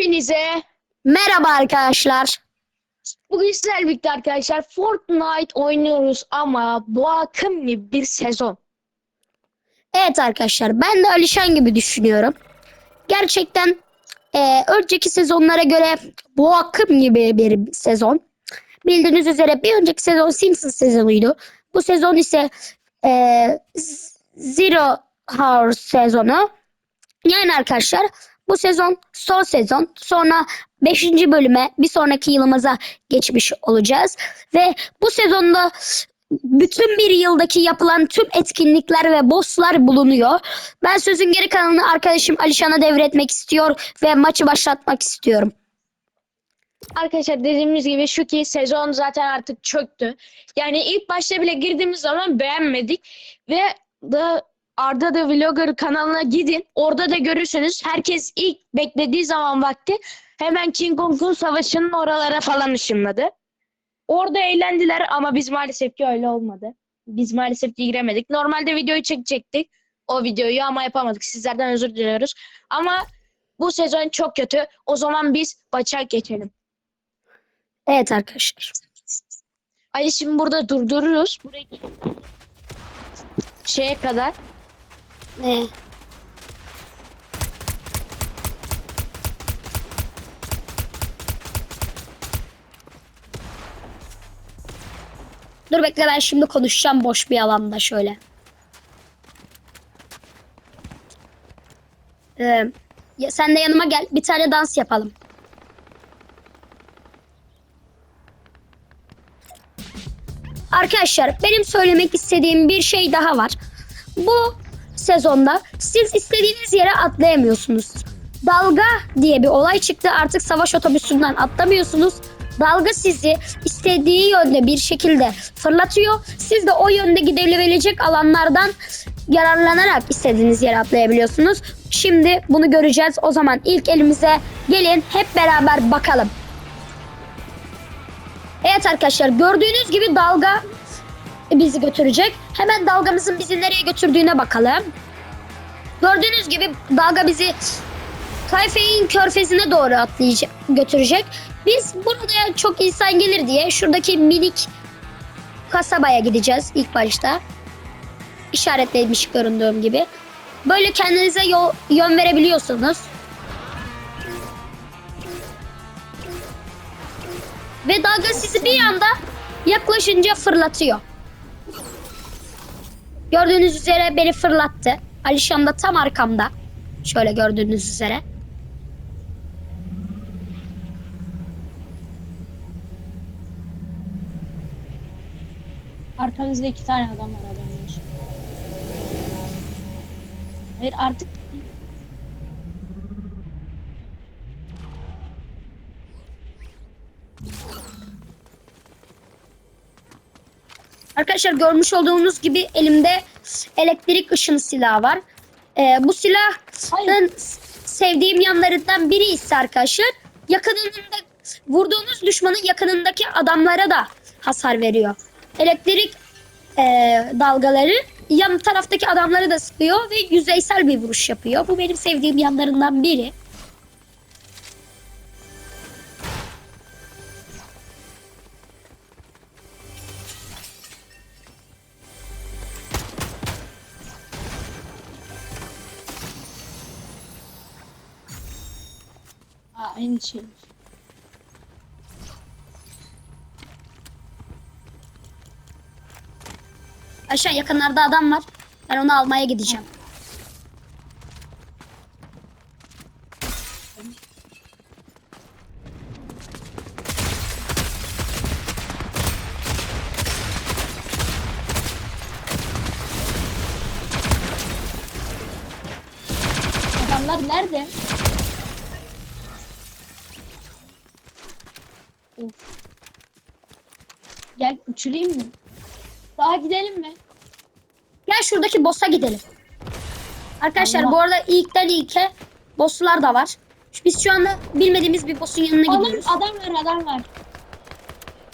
Hepinize Merhaba arkadaşlar. bugün sizlerle birlikte arkadaşlar Fortnite oynuyoruz ama bu akım gibi bir sezon. Evet arkadaşlar ben de Alişan gibi düşünüyorum. Gerçekten eee, önceki sezonlara göre bu akım gibi bir sezon. Bildiğiniz üzere bir önceki sezon Simpsons sezonuydu. Bu sezon ise Z- Zero Hour sezonu. Yani arkadaşlar bu sezon son sezon. Sonra 5. bölüme bir sonraki yılımıza geçmiş olacağız. Ve bu sezonda bütün bir yıldaki yapılan tüm etkinlikler ve bosslar bulunuyor. Ben sözün geri kalanını arkadaşım Alişan'a devretmek istiyor ve maçı başlatmak istiyorum. Arkadaşlar dediğimiz gibi şu ki sezon zaten artık çöktü. Yani ilk başta bile girdiğimiz zaman beğenmedik ve da Arda da Vlogger kanalına gidin. Orada da görürsünüz. Herkes ilk beklediği zaman vakti hemen King Kong'un savaşının oralara falan ışınladı. Orada eğlendiler ama biz maalesef ki öyle olmadı. Biz maalesef ki giremedik. Normalde videoyu çekecektik. O videoyu ama yapamadık. Sizlerden özür diliyoruz. Ama bu sezon çok kötü. O zaman biz maça geçelim. Evet arkadaşlar. Hadi şimdi burada durdururuz. Burayı şeye kadar. Ne? Dur bekle ben şimdi konuşacağım boş bir alanda şöyle. Ee, ya sen de yanıma gel bir tane dans yapalım. Arkadaşlar benim söylemek istediğim bir şey daha var. Bu sezonda siz istediğiniz yere atlayamıyorsunuz. Dalga diye bir olay çıktı. Artık savaş otobüsünden atlamıyorsunuz. Dalga sizi istediği yönde bir şekilde fırlatıyor. Siz de o yönde gidilebilecek alanlardan yararlanarak istediğiniz yere atlayabiliyorsunuz. Şimdi bunu göreceğiz. O zaman ilk elimize gelin hep beraber bakalım. Evet arkadaşlar gördüğünüz gibi dalga bizi götürecek. Hemen dalgamızın bizi nereye götürdüğüne bakalım. Gördüğünüz gibi dalga bizi Tayfe'nin körfezine doğru atlayacak, götürecek. Biz burada çok insan gelir diye şuradaki minik kasabaya gideceğiz ilk başta. İşaretlemiş göründüğüm gibi. Böyle kendinize yol, yön verebiliyorsunuz. Ve dalga sizi bir anda yaklaşınca fırlatıyor. Gördüğünüz üzere beni fırlattı. Alişan da tam arkamda. Şöyle gördüğünüz üzere. Arkanızda iki tane adam var haberiniz. Hayır artık Arkadaşlar görmüş olduğunuz gibi elimde elektrik ışın silahı var. Ee, bu silahın sevdiğim yanlarından biri ise arkadaşlar yakınında vurduğunuz düşmanın yakınındaki adamlara da hasar veriyor. Elektrik e, dalgaları yan taraftaki adamları da sıkıyor ve yüzeysel bir vuruş yapıyor. Bu benim sevdiğim yanlarından biri. Aa, aynı şey. Aşağı yakınlarda adam var. Ben onu almaya gideceğim. Adamlar nerede? Of. Gel uçurayım mı? Daha gidelim mi? Boss'a gidelim. Arkadaşlar Allah. bu arada ilkten ilke boss'lar da var. Biz şu anda bilmediğimiz bir boss'un yanına Adam, gidiyoruz. adam var adam var.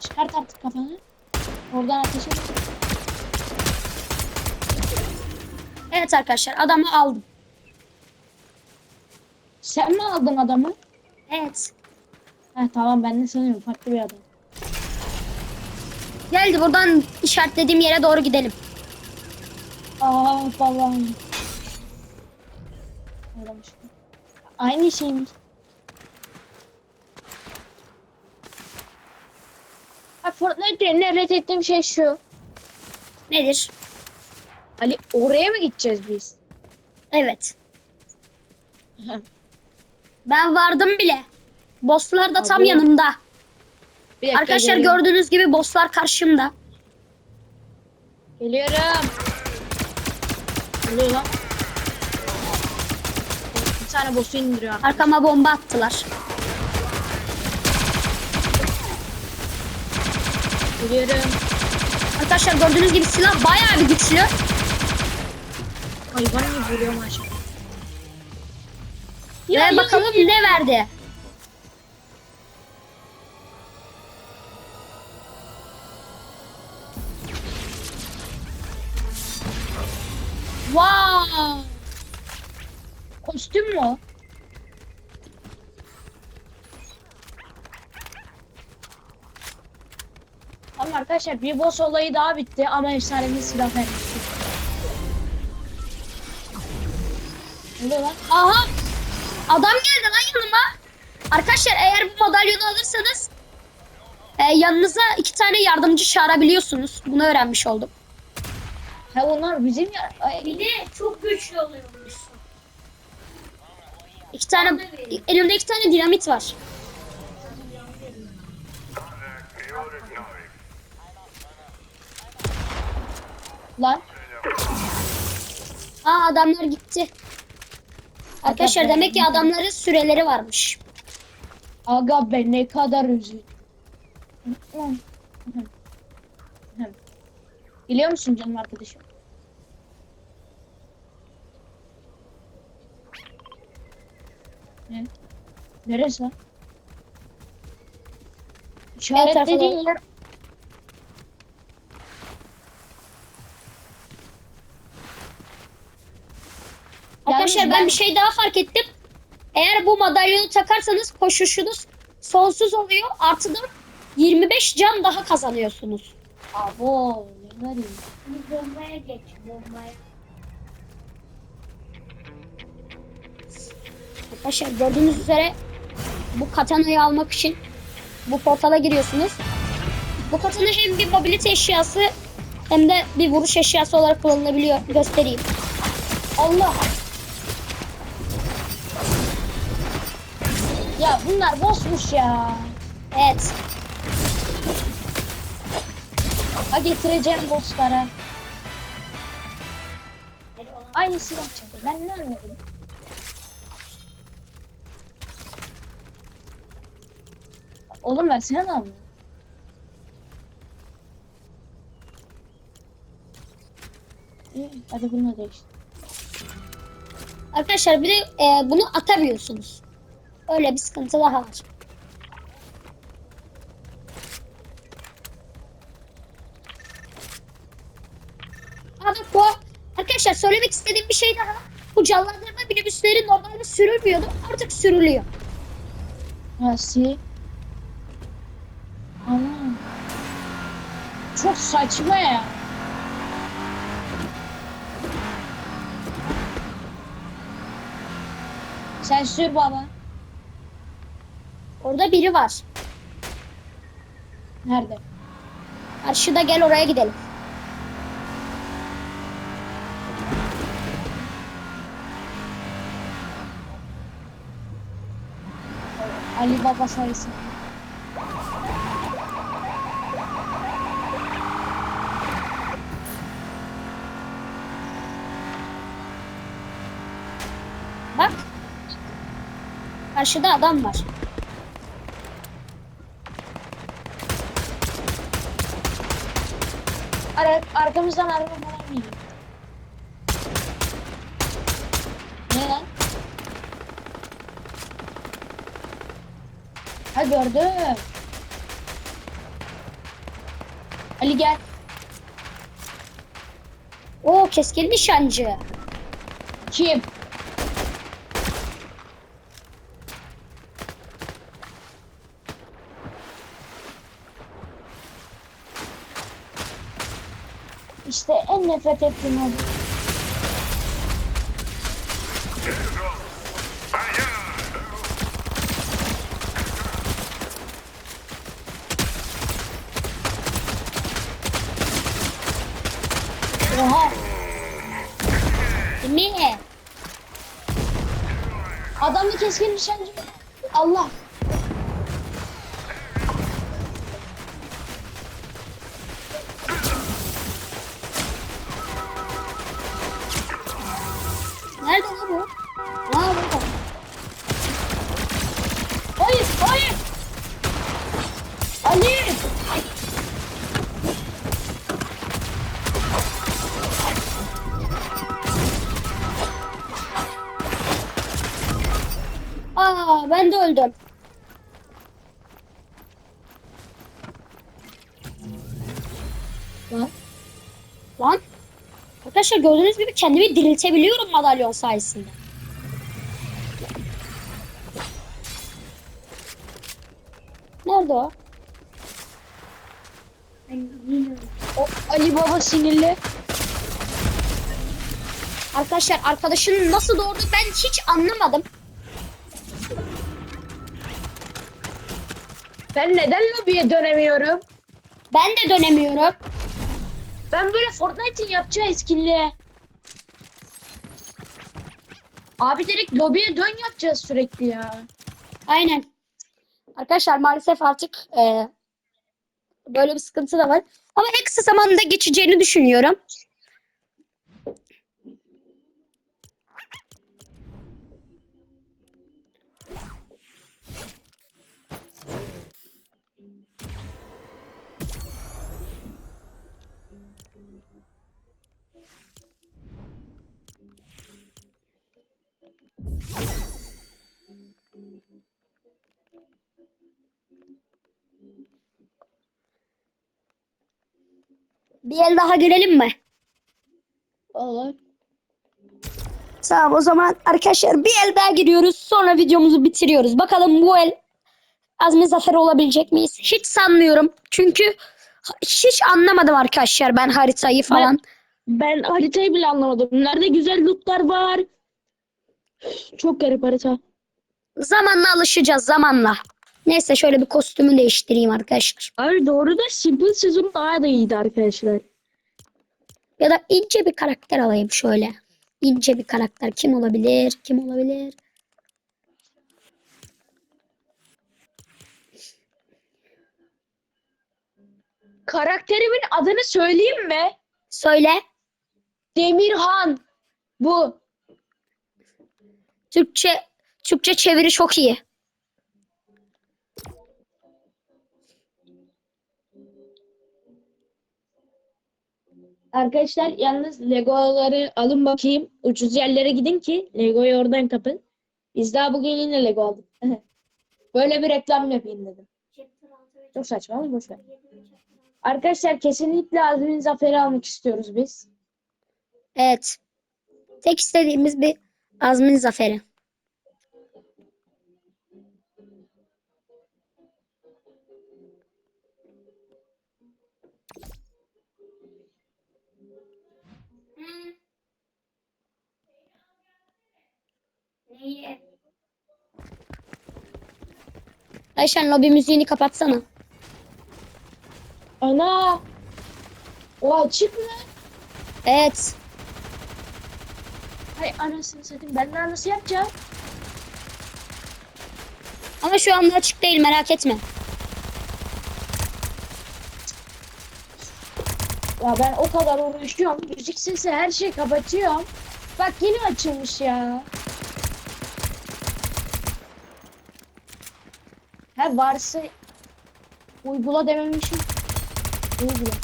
Çıkart artık kafanı. Oradan ateş et. Evet arkadaşlar adamı aldım. Sen mi aldın adamı? Evet. Heh, tamam ben de sanıyorum farklı bir adam. Geldi buradan işaretlediğim yere doğru gidelim. Aa. Aramış. Aynı şeymiş. Ha, Fortnite'de nefret ettiğim şey şu. Nedir? Ali oraya mı gideceğiz biz? Evet. Ben vardım bile. Bosslar da tam Abi. yanımda. Bir dakika, Arkadaşlar geliyorum. gördüğünüz gibi bosslar karşımda. Geliyorum. Oluyor lan. Bir tane boss'u indiriyor. Arkama bomba attılar. Geliyorum. Arkadaşlar gördüğünüz gibi silah bayağı bir güçlü. Hayvan gibi vuruyor maşallah. Ve bakalım ne verdi. Kostüm mü o? Ama arkadaşlar bir boss olayı daha bitti ama efsanevi silah vermişti. Ne oluyor lan? Aha! Adam geldi lan yanıma. Arkadaşlar eğer bu madalyonu alırsanız e, yanınıza iki tane yardımcı çağırabiliyorsunuz. Bunu öğrenmiş oldum. Ha onlar bizim ya. Ay, Bir de çok güçlü oluyormuş. İki tane, elimde iki tane dinamit var. lan. Aa adamlar gitti. Arkadaşlar demek ki adamların süreleri varmış. Aga be ne kadar üzüldüm. Biliyor musun canım arkadaşım? Ne? Neresi lan? İşaretlediğin yer... Arkadaşlar ben, ben- bir şey daha fark ettim. Eğer bu madalyonu takarsanız koşuşunuz sonsuz oluyor. Artı da 25 can daha kazanıyorsunuz. Abo ne. Bombaya geç bombaya. Arkadaşlar gördüğünüz üzere bu katanayı almak için bu portala giriyorsunuz. Bu katana hem bir mobilite eşyası hem de bir vuruş eşyası olarak kullanılabiliyor. Göstereyim. Allah. Ya bunlar bossmuş ya. Evet. Ha getireceğim bosslara. Aynı silah çıktı. Ben ne anladım? Oğlum versene lan. İyi, hadi bunu değiştir. Arkadaşlar bir de e, bunu atamıyorsunuz. Öyle bir sıkıntı daha var. Abi bu arkadaşlar söylemek istediğim bir şey daha. Bu canlandırma minibüsleri normalde sürülmüyordu. Artık sürülüyor. Nasıl? Ana. Çok saçma ya. Sen sür baba. Orada biri var. Nerede? Karşıda gel oraya gidelim. Ali Baba sayısı. Bak. Karşıda adam var. Ara, arkamızdan araba falan geliyor. Ne lan? Ha gördüm. Ali gel. Oo keskin nişancı. Kim? En nefret ettiğim o. Oha. Ne? Adamlı keskin nişancı. Allah. Arkadaşlar gördüğünüz gibi kendimi diriltebiliyorum madalyon sayesinde. Nerede o? O, Ali Baba sinirli. Arkadaşlar arkadaşının nasıl doğurdu ben hiç anlamadım. Ben neden lobiye dönemiyorum? Ben de dönemiyorum. Ben böyle Fortnite'in yapacağı eskinliğe. Abi direkt lobiye dön yapacağız sürekli ya. Aynen. Arkadaşlar maalesef artık e, böyle bir sıkıntı da var. Ama en kısa zamanda geçeceğini düşünüyorum. Bir el daha girelim mi? Olur. Tamam o zaman arkadaşlar bir el daha giriyoruz. Sonra videomuzu bitiriyoruz. Bakalım bu el Azmi Zafer olabilecek miyiz? Hiç sanmıyorum. Çünkü hiç anlamadım arkadaşlar ben haritayı falan. Ben haritayı bile anlamadım. Nerede güzel lootlar var. Çok garip harita. Zamanla alışacağız zamanla. Neyse şöyle bir kostümü değiştireyim arkadaşlar. Abi doğru da Simple sezon daha da iyiydi arkadaşlar. Ya da ince bir karakter alayım şöyle. İnce bir karakter kim olabilir? Kim olabilir? Karakterimin adını söyleyeyim mi? Söyle. Demirhan. Bu. Türkçe Türkçe çeviri çok iyi. Arkadaşlar yalnız Legoları alın bakayım. Ucuz yerlere gidin ki Lego'yu oradan kapın. Biz daha bugün yine Lego aldık. Böyle bir reklam yapayım dedim. Çok saçma ama boş ver. Arkadaşlar kesinlikle Azmin Zafer'i almak istiyoruz biz. Evet. Tek istediğimiz bir Azmin zaferi. Ayşen lobi müziğini kapatsana. Ana! O açık mı? Evet. Hay anasını satayım. Ben daha nasıl yapacağım? Ama şu anda açık değil merak etme. Ya ben o kadar uğraşıyorum. Müzik sesi her şeyi kapatıyorum. Bak yine açılmış ya. Ha varsa uygula dememişim. Uygula.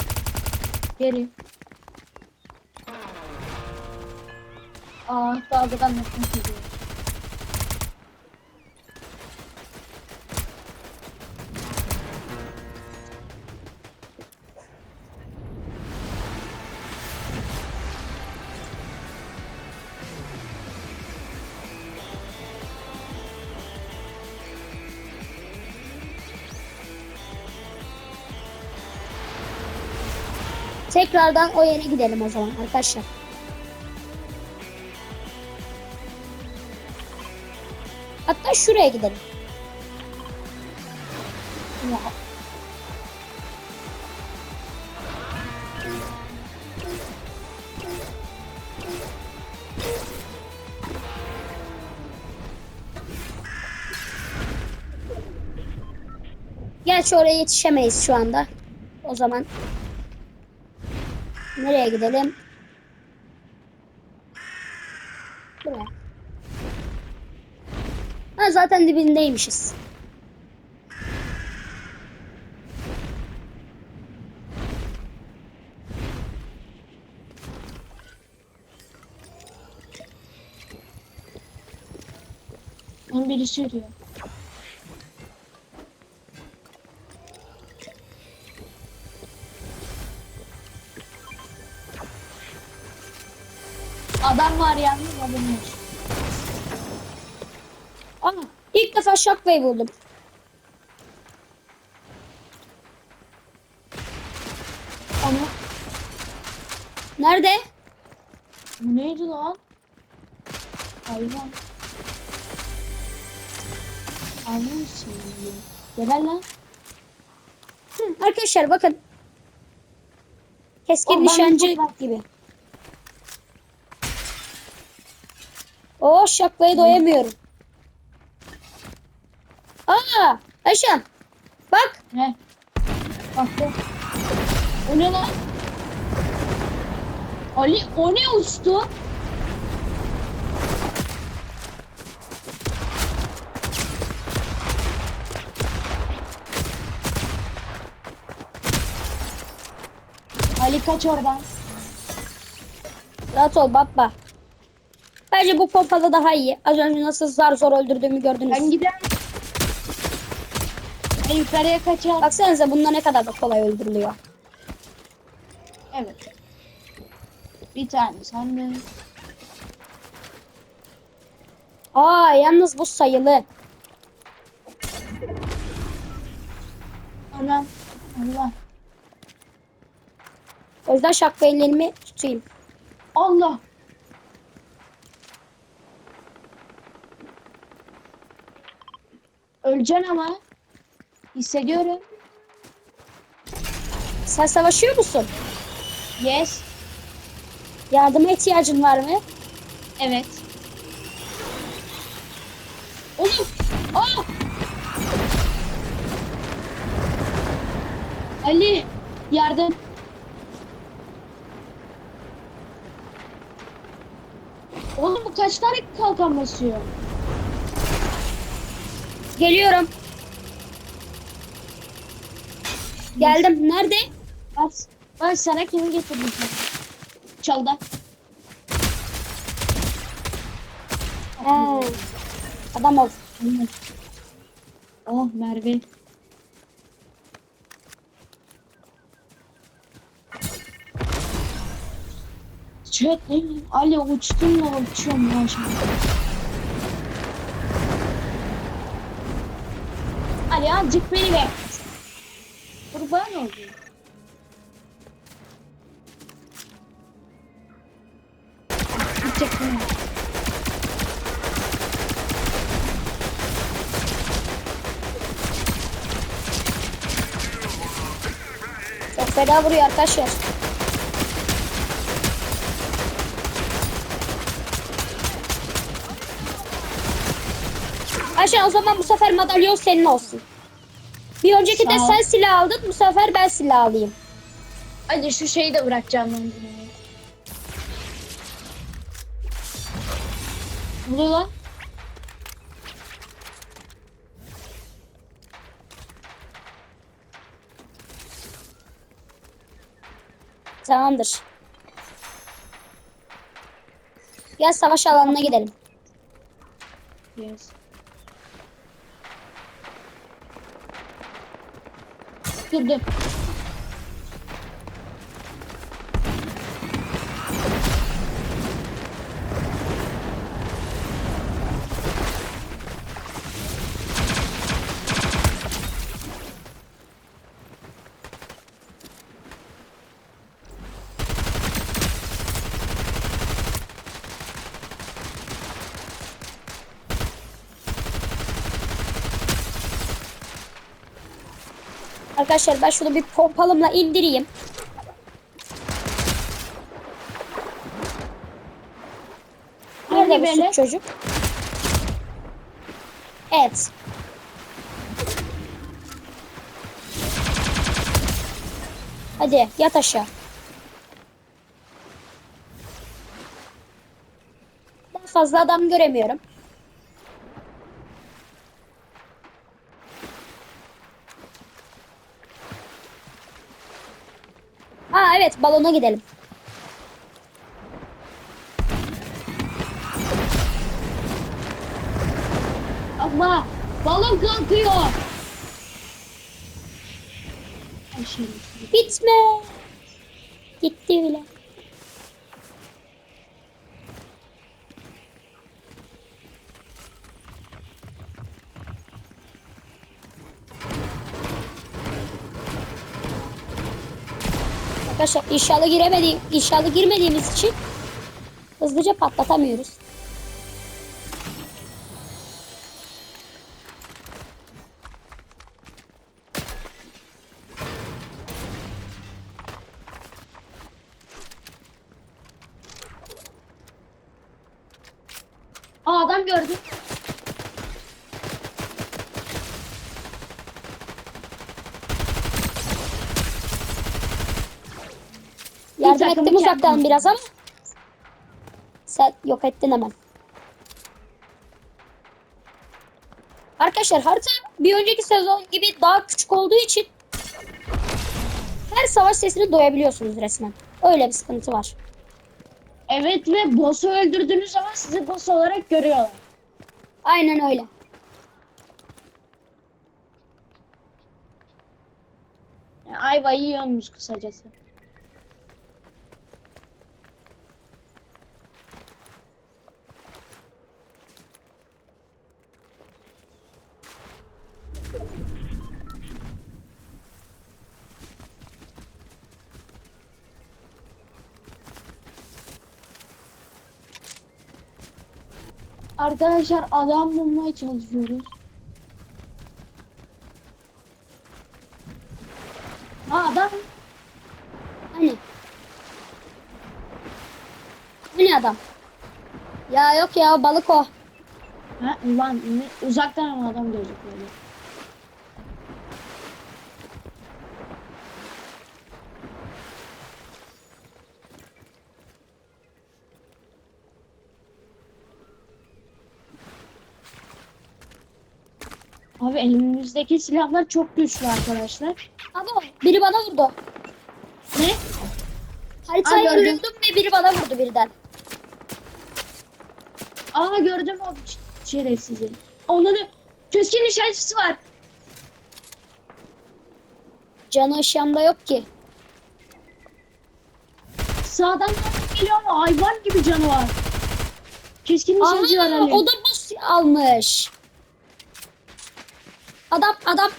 Geri. Aa dalgadan nefret ediyorum. Tekrardan o yere gidelim o zaman arkadaşlar. Hatta şuraya gidelim. Gerçi oraya yetişemeyiz şu anda. O zaman nereye gidelim? Buraya. Ha zaten dibindeymişiz. Onun birisi yürüyor. Adam var yalnız adam var. Aa, ilk defa Shockwave buldum. Ama Nerede? bu neydi lan? Hayvan. Anlamışsın. Geber lan. Hı, arkadaşlar bakın. Keskin nişancı gibi. Oo Shockwave'e doyamıyorum. Aa Ayşen. Bak. Ne? Baktım. O ne lan? Ali o ne uçtu? Ali kaç oradan. Rahat ol baba. Bence bu pompalı daha iyi. Az önce nasıl zar zor öldürdüğümü gördünüz. Ben giderim. Ben yukarıya kaçar. Baksanıza bunda ne kadar da kolay öldürülüyor. Evet. Bir tane sen de. Aa yalnız bu sayılı. Anam. Allah. O yüzden şakbeylerimi tutayım. Allah. Öleceksin ama. Hissediyorum. Sen savaşıyor musun? Yes. Yardıma ihtiyacın var mı? Evet. Oğlum. Aa! Ali. Yardım. Oğlum bu kaç tane kalkan basıyor? Geliyorum. Geldim. Nerede? Bas. Bak sana kimi getirdim? Çalda. Ha. Adam ol. Oh Merve. Bileyim. Ali uçtum ya uçuyorum ya şimdi. Ali azıcık beni bekle. Kurban. Gidecek mi? Çok fena vuruyor arkadaşlar. Ayşe o zaman bu sefer madalyon senin olsun. Bir önceki de sen silah aldın. Bu sefer ben silah alayım. Hadi şu şeyi de bırakacağım ben. Ne oluyor lan? Tamamdır. Gel savaş alanına gidelim. Yes. Dur Arkadaşlar ben şunu bir pompalımla indireyim. Nerede bu süt çocuk? Evet. Hadi yat aşağı. Daha fazla adam göremiyorum. Aa evet balona gidelim. Allah balon kalkıyor. Bitme. Gitti bile. Arkadaşlar inşallah giremediğim, inşallah girmediğimiz için hızlıca patlatamıyoruz. Adam gördüm. Ettim uzaktan biraz ama sen yok ettin hemen. Arkadaşlar harita bir önceki sezon gibi daha küçük olduğu için her savaş sesini duyabiliyorsunuz resmen. Öyle bir sıkıntı var. Evet ve boss'u öldürdüğünüz zaman sizi boss olarak görüyorlar. Aynen öyle. Ayvayı yiyormuş kısacası. Arkadaşlar adam bulmaya çalışıyoruz. Ha adam Hani? Hani adam? Ya yok ya balık o. Ha, ulan ne- uzaktan adam gözüküyor. Abi elimizdeki silahlar çok güçlü arkadaşlar. Ama biri bana vurdu. Ne? Haritayı Ay, gördüm. öldüm ve biri bana vurdu birden. Aa gördüm o şerefsizi. Onun keskin nişancısı var. Canı ışığımda yok ki. Sağdan geliyor ama hayvan gibi canı var. Keskin nişancı var Ali. o da buz almış. Adam adam.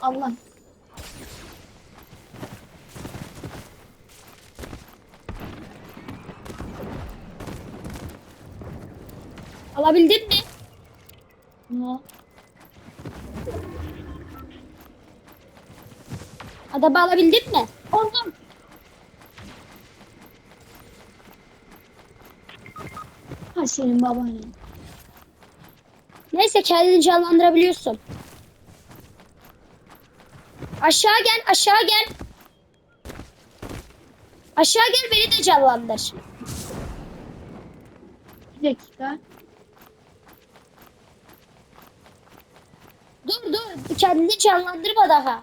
Allah. Alabildin mi? Ne? Adamı alabildin mi? Oldum. Senin babaannen. Neyse kendini canlandırabiliyorsun. Aşağı gel aşağı gel. Aşağı gel beni de canlandır. Bir dakika. Dur dur kendini canlandırma daha.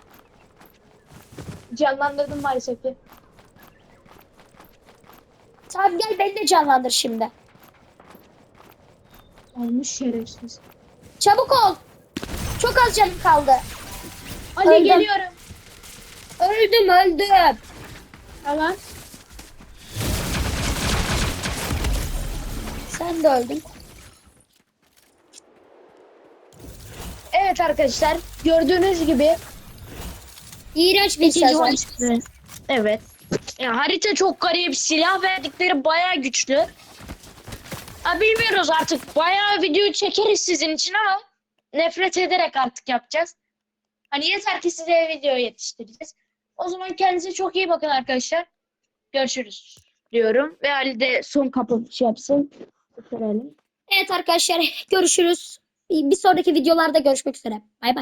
Canlandırdım maalesef ki. Tamam gel beni de canlandır şimdi. Olmuş şerefsiz. Çabuk ol. Çok az canım kaldı. Ali Öldüm. geliyorum. Öldüm öldüm. Tamam. Sen de öldün. Evet arkadaşlar gördüğünüz gibi İğrenç bir sezon. Evet. Ya harita çok garip. Silah verdikleri bayağı güçlü. Ha, bilmiyoruz artık. Bayağı video çekeriz sizin için ama nefret ederek artık yapacağız. Hani yeter ki size video yetiştireceğiz. O zaman kendinize çok iyi bakın arkadaşlar. Görüşürüz diyorum. Ve Ali de son kapanış yapsın. Bitirelim. Evet arkadaşlar görüşürüz. Bir sonraki videolarda görüşmek üzere. Bay bay.